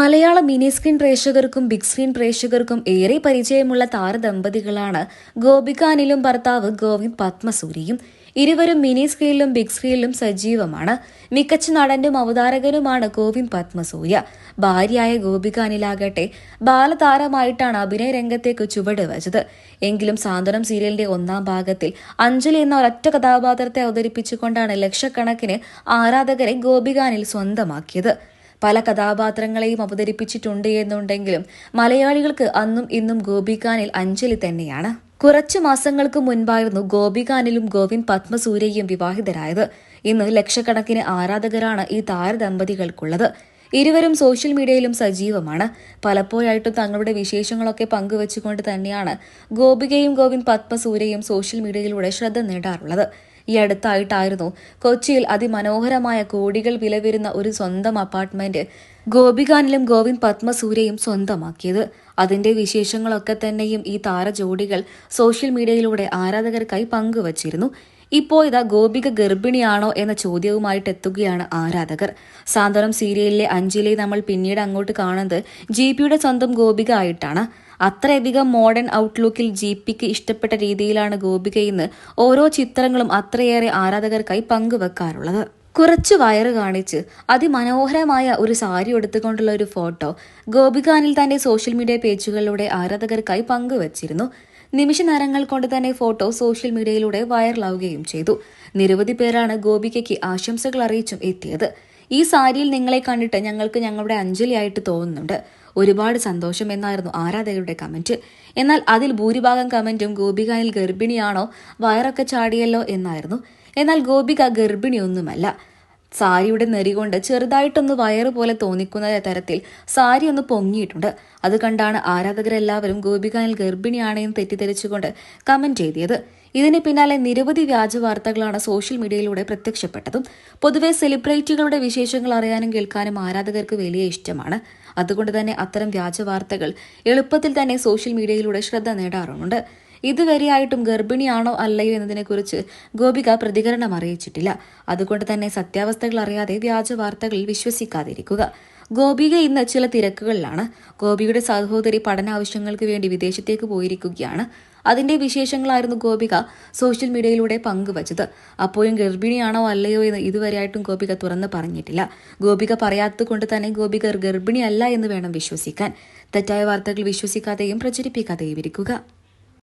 മലയാള mini screen പ്രേക്ഷകർക്കും big screen പ്രേക്ഷകർക്കും ഏറെ പരിചയമുള്ള താരദമ്പതികളാണ് ഗോപിക അനിലും ഭർത്താവ് ഗോവിന്ദ് പത്മസൂരിയും. ഇരുവരും മിനി സ്ക്രീനിലും ബിഗ് സ്ക്രീനിലും സജീവമാണ്. മികച്ച നടനും അവതാരകനുമാണ് ഗോവിന്ദ് പത്മസൂര്യ. ഭാര്യയായ ഗോപിക അനിലാകട്ടെ ബാലതാരമായിട്ടാണ് അഭിനയ രംഗത്തേക്ക് ചുവട് വെച്ചത്. എങ്കിലും സാന്ത്വനം സീരിയലിന്റെ ഒന്നാം ഭാഗത്തിൽ അഞ്ജലി എന്ന ഒരൊറ്റ കഥാപാത്രത്തെ അവതരിപ്പിച്ചുകൊണ്ടാണ് ലക്ഷക്കണക്കിന് ആരാധകരെ ഗോപിക അനിൽ സ്വന്തമാക്കിയത്. പല കഥാപാത്രങ്ങളെയും അവതരിപ്പിച്ചിട്ടുണ്ട് എന്നുണ്ടെങ്കിലും മലയാളികൾക്ക് അന്നും ഇന്നും ഗോപികാനിൽ അഞ്ജലി തന്നെയാണ്. കുറച്ചു മാസങ്ങൾക്ക് മുൻപായിരുന്നു ഗോപികാനിലും ഗോവിന്ദ് പത്മസൂര്യയും വിവാഹിതരായത്. ഇന്ന് ലക്ഷക്കണക്കിന് ആരാധകരാണ് ഈ താരദമ്പതികൾക്കുള്ളത്. ഇരുവരും സോഷ്യൽ മീഡിയയിലും സജീവമാണ്. പലപ്പോഴായിട്ടും തങ്ങളുടെ വിശേഷങ്ങളൊക്കെ പങ്കുവച്ചുകൊണ്ട് തന്നെയാണ് ഗോപികയും ഗോവിന്ദ് പത്മസൂര്യയും സോഷ്യൽ മീഡിയയിലൂടെ ശ്രദ്ധ നേടാറുള്ളത്. ഈ അടുത്തായിട്ടായിരുന്നു. കൊച്ചിയിൽ അതിമനോഹരമായ കോടികൾ വില വരുന്ന ഒരു സ്വന്തം അപ്പാർട്ട്മെന്റ് ഗോപികാനിലും ഗോവിന്ദ് പത്മസൂര്യയും സ്വന്തമാക്കിയത്. അതിന്റെ വിശേഷങ്ങളൊക്കെ തന്നെയും ഈ താരജോഡികൾ സോഷ്യൽ മീഡിയയിലൂടെ ആരാധകർക്കായി പങ്കുവച്ചിരുന്നു. ഇപ്പോ ഇതാ ഗോപിക ഗർഭിണിയാണോ എന്ന ചോദ്യവുമായിട്ട് എത്തുകയാണ് ആരാധകർ. സാന്ത്വനം സീരിയലിലെ അഞ്ജലി നമ്മൾ പിന്നീട് അങ്ങോട്ട് കാണുന്നത് ജി പിയുടെ സ്വന്തം ഗോപിക ആയിട്ടാണ്. അത്രയധികം മോഡേൺ ഔട്ട്ലുക്കിൽ ജി പിക്ക് ഇഷ്ടപ്പെട്ട രീതിയിലാണ് ഗോപിക ഇന്ന് ഓരോ ചിത്രങ്ങളും അത്രയേറെ ആരാധകർക്കായി പങ്കുവെക്കാറുള്ളത്. കുറച്ച് വയറ് കാണിച്ച് അതിമനോഹരമായ ഒരു സാരി എടുത്തുകൊണ്ടുള്ള ഒരു ഫോട്ടോ ഗോപികാനിൽ തന്റെ സോഷ്യൽ മീഡിയ പേജുകളിലൂടെ ആരാധകർക്കായി പങ്കുവച്ചിരുന്നു. നിമിഷ നേരങ്ങൾ കൊണ്ട് തന്നെ ഫോട്ടോ സോഷ്യൽ മീഡിയയിലൂടെ വൈറലാവുകയും ചെയ്തു. നിരവധി പേരാണ് ഗോപികയ്ക്ക് ആശംസകൾ അറിയിച്ചും എത്തിയത്. ഈ സാരിയിൽ നിങ്ങളെ കണ്ടിട്ട് ഞങ്ങൾക്ക് ഞങ്ങളുടെ അഞ്ജലിയായിട്ട് തോന്നുന്നുണ്ട്. ഒരുപാട് സന്തോഷം എന്നായിരുന്നു ആരാധകരുടെ കമന്റ്. എന്നാൽ അതിൽ ഭൂരിഭാഗം കമന്റും ഗോപികയിൽ ഗർഭിണിയാണോ? വയറൊക്കെ ചാടിയല്ലോ എന്നായിരുന്നു. എന്നാൽ ഗോപിക ഗർഭിണിയൊന്നുമല്ല. സാരിയുടെ നെറി കൊണ്ട് ചെറുതായിട്ടൊന്ന് വയറ് പോലെ തോന്നിക്കുന്ന തരത്തിൽ സാരി ഒന്ന് പൊങ്ങിയിട്ടുണ്ട്. അത് കണ്ടാണ് ആരാധകരെല്ലാവരും ഗോപികാനിൽ ഗർഭിണിയാണെന്ന് തെറ്റിദ്ധരിച്ചുകൊണ്ട് കമന്റ് ചെയ്തത് ഇതിന് പിന്നാലെ നിരവധി വ്യാജ വാർത്തകളാണ് സോഷ്യൽ മീഡിയയിലൂടെ പ്രത്യക്ഷപ്പെട്ടതും. പൊതുവെ സെലിബ്രിറ്റികളുടെ വിശേഷങ്ങൾ അറിയാനും കേൾക്കാനും ആരാധകർക്ക് വലിയ ഇഷ്ടമാണ്. അതുകൊണ്ട് തന്നെ അത്തരം വ്യാജ വാർത്തകൾ എളുപ്പത്തിൽ തന്നെ സോഷ്യൽ മീഡിയയിലൂടെ ശ്രദ്ധ നേടാറുമുണ്ട്. ഇതുവരെയായിട്ടും ഗർഭിണിയാണോ അല്ലയോ എന്നതിനെക്കുറിച്ച് ഗോപിക പ്രതികരണം അറിയിച്ചിട്ടില്ല. അതുകൊണ്ട് തന്നെ സത്യാവസ്ഥകൾ അറിയാതെ വ്യാജ വാർത്തകളിൽ വിശ്വസിക്കാതിരിക്കുക. ഗോപിക ഇന്ന് ചില തിരക്കുകളിലാണ്. ഗോപിയുടെ സഹോദരി പഠനാവശ്യങ്ങൾക്ക് വേണ്ടി വിദേശത്തേക്ക് പോയിരിക്കുകയാണ്. അതിന്റെ വിശേഷങ്ങളായിരുന്നു ഗോപിക സോഷ്യൽ മീഡിയയിലൂടെ പങ്കുവച്ചത്. അപ്പോഴും ഗർഭിണിയാണോ അല്ലയോ എന്ന് ഇതുവരെയായിട്ടും ഗോപിക തുറന്ന് പറഞ്ഞിട്ടില്ല. ഗോപിക പറയാത്തത് കൊണ്ട് തന്നെ ഗോപിക ഗർഭിണിയല്ല എന്ന് വേണം വിശ്വസിക്കാൻ. തെറ്റായ വാർത്തകൾ വിശ്വസിക്കാതെയും പ്രചരിപ്പിക്കാതെയും ഇരിക്കുക.